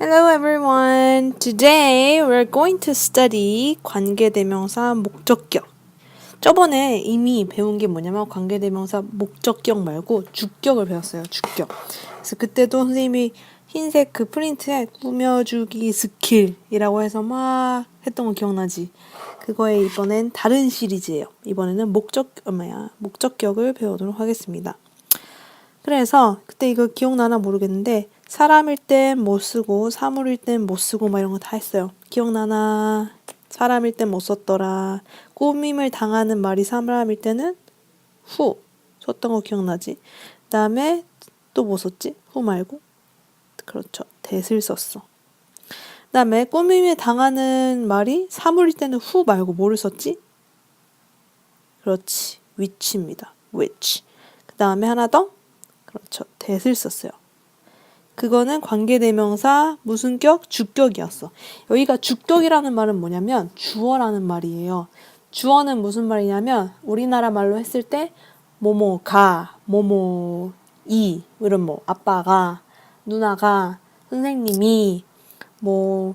Hello everyone. Today we're going to study 관계대명사 목적격. 저번에 이미 배운 게 뭐냐면 관계대명사 목적격 말고 주격을 배웠어요. 주격. 그래서 그때도 선생님이 흰색 그 프린트에 꾸며주기 스킬이라고 해서 막 했던 거 기억나지? 그거에 이번엔 다른 시리즈예요. 이번에는 목적 어 뭐야 목적격을 배우도록 하겠습니다. 그래서 그때 이거 기억나나 모르겠는데 사람일 땐 못 쓰고 사물일 땐 못 쓰고 막 이런 거 다 했어요. 기억나나? 사람일 땐 못 썼더라. 꾸밈을 당하는 말이 사람일 때는 후 썼던 거 기억나지? 그다음에 또 뭐 썼지? 후 말고 그렇죠. 대을 썼어. 그다음에 꾸밈을 당하는 말이 사물일 때는 후 말고 뭐를 썼지? 그렇지. which입니다. which. 그다음에 하나 더 그렇죠. 대을 썼어요. 그거는 관계대명사 무슨 격? 주격이었어. 여기가 주격이라는 말은 뭐냐면 주어라는 말이에요. 주어는 무슨 말이냐면 우리나라 말로 했을 때 뭐뭐가, 뭐뭐이 이런 뭐 아빠가, 누나가, 선생님이 뭐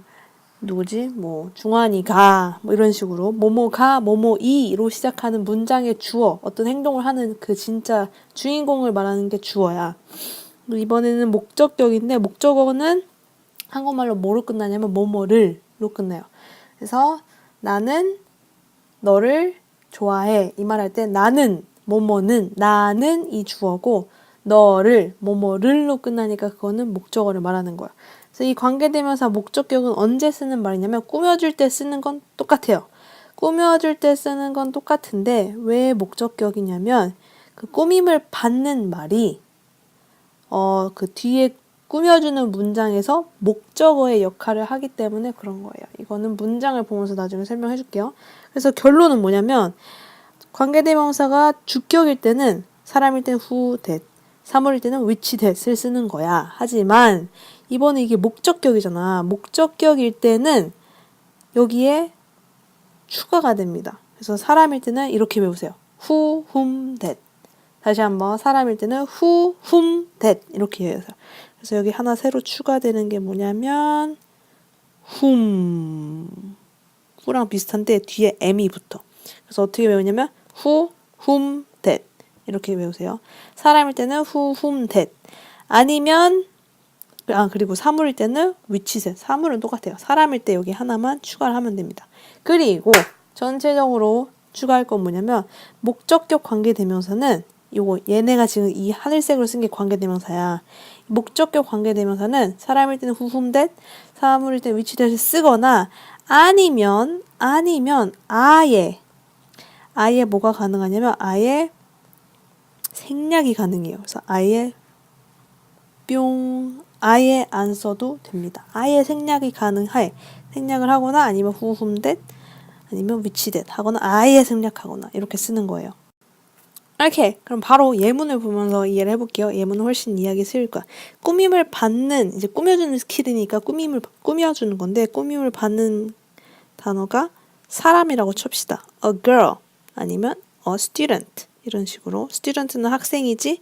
누구지? 뭐 중환이가 뭐 이런 식으로 뭐뭐가 뭐뭐이로 시작하는 문장의 주어 어떤 행동을 하는 그 진짜 주인공을 말하는 게 주어야. 이번에는 목적격인데 목적어는 한국말로 뭐로 끝나냐면 뭐뭐를로 끝나요. 그래서 나는 너를 좋아해 이 말 할 때 나는 뭐뭐는 나는 이 주어고 너를 뭐뭐를로 끝나니까 그거는 목적어를 말하는 거야. 그래서 이 관계대명사 목적격은 언제 쓰는 말이냐면 꾸며줄 때 쓰는 건 똑같아요. 꾸며줄 때 쓰는 건 똑같은데 왜 목적격이냐면 그 꾸밈을 받는 말이 어, 그 뒤에 꾸며주는 문장에서 목적어의 역할을 하기 때문에 그런 거예요. 이거는 문장을 보면서 나중에 설명해 줄게요. 그래서 결론은 뭐냐면 관계대명사가 주격일 때는 사람일 때는 who, that, 사물일 때는 which, that을 쓰는 거야. 하지만 이번에 이게 목적격이잖아. 목적격일 때는 여기에 추가가 됩니다. 그래서 사람일 때는 이렇게 배우세요. who, whom, that. 다시 한번 사람일 때는 who, whom, that 이렇게 해요. 그래서 여기 하나 새로 추가되는 게 뭐냐면 whom who랑 비슷한데 뒤에 m이 붙어. 그래서 어떻게 외우냐면 who, whom, that 이렇게 외우세요. 사람일 때는 who, whom, that 아니면 아 그리고 사물일 때는 that 사물은 똑같아요. 사람일 때 여기 하나만 추가를 하면 됩니다. 그리고 전체적으로 추가할 건 뭐냐면 목적격 관계대명사는 요거 얘네가 지금 이 하늘색으로 쓴 게 관계대명사야. 목적격 관계대명사는 사람일 때는 후흠댓, 사물일 때는 위치댓을 쓰거나 아니면 아니면 아예 아예 뭐가 가능하냐면 아예 생략이 가능해요. 그래서 아예 뿅 아예 안 써도 됩니다. 아예 생략이 가능해. 생략을 하거나 아니면 후흠댓 아니면 위치댓 하거나 아예 생략하거나 이렇게 쓰는 거예요. 오케이. 그럼 바로 예문을 보면서 이해를 해볼게요. 예문은 훨씬 이해하기 쉬울 거야. 꾸밈을 받는, 이제 꾸며주는 스킬이니까 꾸밈을, 꾸며주는 건데, 꾸밈을 받는 단어가 사람이라고 칩시다. a girl. 아니면 a student. 이런 식으로. student는 학생이지,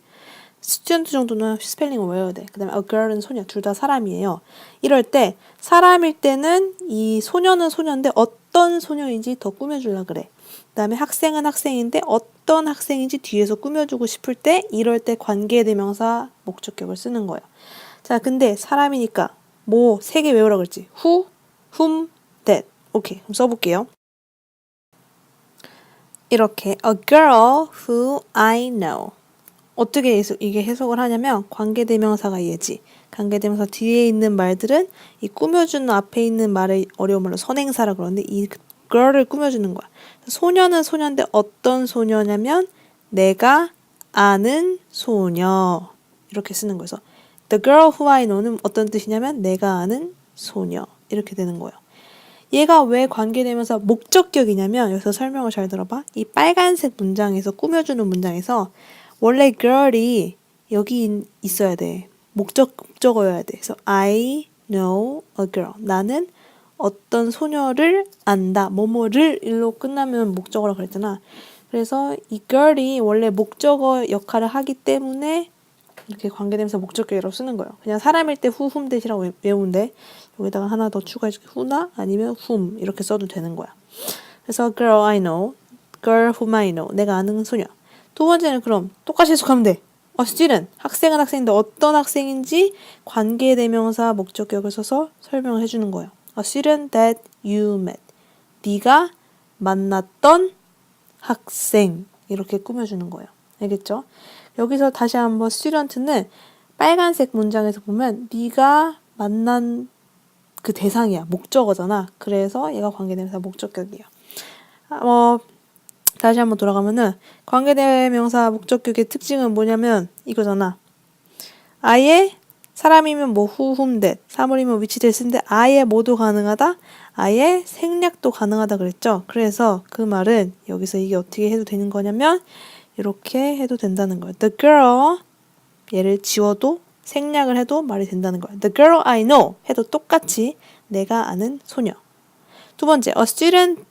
스튜던트 정도는 스펠링을 외워야 돼. 그 다음에 a girl은 소녀. 둘 다 사람이에요. 이럴 때, 사람일 때는 이 소녀는 소녀인데 어떤 소녀인지 더 꾸며주려 그래. 그 다음에 학생은 학생인데 어떤 학생인지 뒤에서 꾸며주고 싶을 때 이럴 때 관계대명사 목적격을 쓰는 거예요. 자, 근데 사람이니까 뭐 세 개 외우라 그랬지. who, whom, that. 오케이, 그럼 써볼게요. 이렇게 a girl who I know. 어떻게 이게 해석을 하냐면 관계대명사가 얘지. 관계대명사 뒤에 있는 말들은 이 꾸며주는 앞에 있는 말의 어려운 말로 선행사라 그러는데 이 girl을 꾸며주는 거야. 소녀는 소녀인데 어떤 소녀냐면 내가 아는 소녀 이렇게 쓰는 거예요. The girl who I know는 어떤 뜻이냐면 내가 아는 소녀 이렇게 되는 거예요. 얘가 왜 관계되면서 목적격이냐면 여기서 설명을 잘 들어봐. 이 빨간색 문장에서 꾸며주는 문장에서 원래 girl이 여기 있어야 돼. 목적 목적어여야 돼. 그래서 I know a girl. 나는 어떤 소녀를 안다. 뭐뭐를 일로 끝나면 목적어라 그랬잖아. 그래서 이 girl이 원래 목적어 역할을 하기 때문에 이렇게 관계대명사 목적격이라고 쓰는 거예요. 그냥 사람일 때 who, 외- 외우는데 여기다가 하나 더 추가해줄게. who나 아니면 whom 이렇게 써도 되는 거야. 그래서 girl I know, girl whom I know, 내가 아는 소녀. 두 번째는 그럼 똑같이 해석하면 돼. 어, student, 학생은 학생인데 어떤 학생인지 관계대명사 목적격을 써서 설명을 해주는 거예요. A student that you met. 네가 만났던 학생 이렇게 꾸며주는 거예요. 알겠죠? 여기서 다시 한번 student는 빨간색 문장에서 보면 네가 만난 그 대상이야 목적어잖아. 그래서 얘가 관계대명사 목적격이에요. 아, 어, 다시 한번 돌아가면은 관계대명사 목적격의 특징은 뭐냐면 이거잖아. 아예 사람이면 뭐 that, 사물이면 that인데 아예 모두 가능하다. 아예 생략도 가능하다 그랬죠. 그래서 그 말은 여기서 이게 어떻게 해도 되는 거냐면 이렇게 해도 된다는 거예요. The girl 얘를 지워도 생략을 해도 말이 된다는 거예요. The girl I know 해도 똑같이 내가 아는 소녀. 두 번째, a student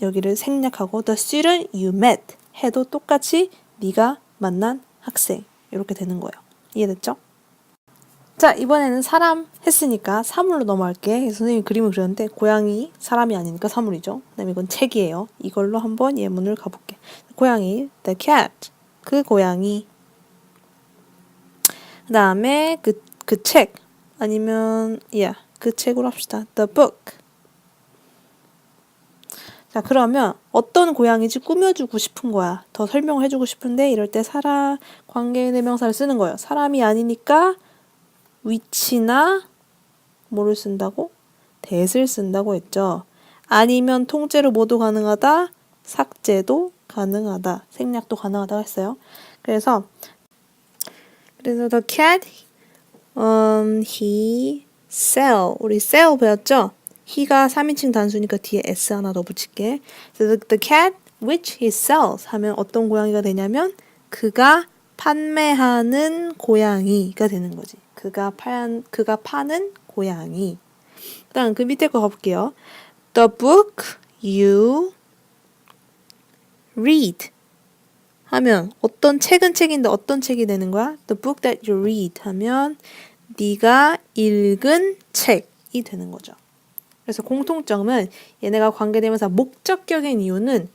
여기를 생략하고 the student you met 해도 똑같이 네가 만난 학생 이렇게 되는 거예요. 이해됐죠? 자 이번에는 사람 했으니까 사물로 넘어갈게. 선생님이 그림을 그렸는데 고양이 사람이 아니니까 사물이죠. 그 다음에 이건 책이에요. 이걸로 한번 예문을 가볼게. 고양이 the cat 그 고양이 그 다음에 그 그 책 아니면 yeah 그 책으로 합시다. the book 자, 그러면 어떤 고양이인지 꾸며주고 싶은 거야. 더 설명을 해주고 싶은데 이럴 때 사람 관계 대명사를 쓰는 거예요. 사람이 아니니까 위치나 뭐를 쓴다고? that을 쓴다고 했죠. 아니면 통째로 모두 가능하다. 삭제도 가능하다. 생략도 가능하다 했어요. 그래서 그래서 the cat um, he sell 우리 sell 배웠죠? he가 3인칭 단수니까 뒤에 s 하나 더 붙일게. 그래서 the cat which he sells 하면 어떤 고양이가 되냐면 그가 판매하는 고양이가 되는 거지. 그가 판 그가 파는 고양이. 그다음 그 밑에 거 가볼게요. The book you read 하면 어떤 책은 책인데 어떤 책이 되는 거야? The book that you read 하면 네가 읽은 책이 되는 거죠. 그래서 공통점은 얘네가 관계되면서 목적격인 이유는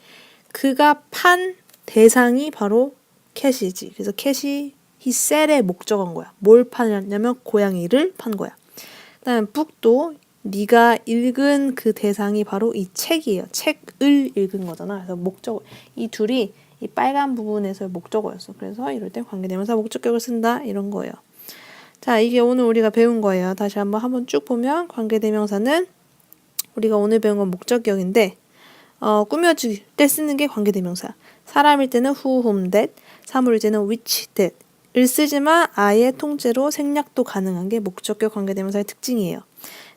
그가 판 대상이 바로 캣이지. 그래서 캣이 he said의 목적어인 거야. 뭘 파냐면 고양이를 판 거야. 그다음에 book도 네가 읽은 그 대상이 바로 이 책이에요. 책을 읽은 거잖아. 그래서 목적어 이 둘이 이 빨간 부분에서의 목적어였어. 그래서 이럴 때 관계대명사 목적격을 쓴다 이런 거예요. 자, 이게 오늘 우리가 배운 거예요. 다시 한번 한번 쭉 보면 관계대명사는 우리가 오늘 배운 건 목적격인데 어, 꾸며줄 때 쓰는 게 관계대명사. 사람일 때는 who, whom, that, 사물일 때는 which, that. 을 쓰지만 아예 통째로 생략도 가능한 게 목적격 관계대명사의 특징이에요.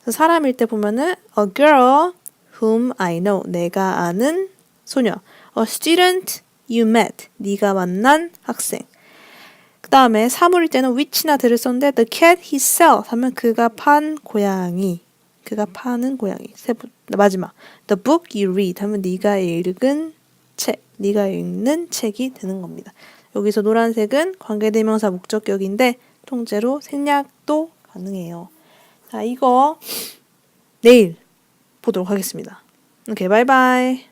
그래서 사람일 때 보면은 a girl whom I know 내가 아는 소녀. a student you met 네가 만난 학생. 그 다음에 사물일 때는 which나 that을 썼는데 the cat he sells 하면 그가 판 고양이. 그가 파는 고양이. 세 번, 마지막. The book you read 하면 네가 읽은 책, 네가 읽는 책이 되는 겁니다. 여기서 노란색은 관계대명사 목적격인데 통째로 생략도 가능해요. 자, 이거 내일 보도록 하겠습니다. 오케이, 바이바이.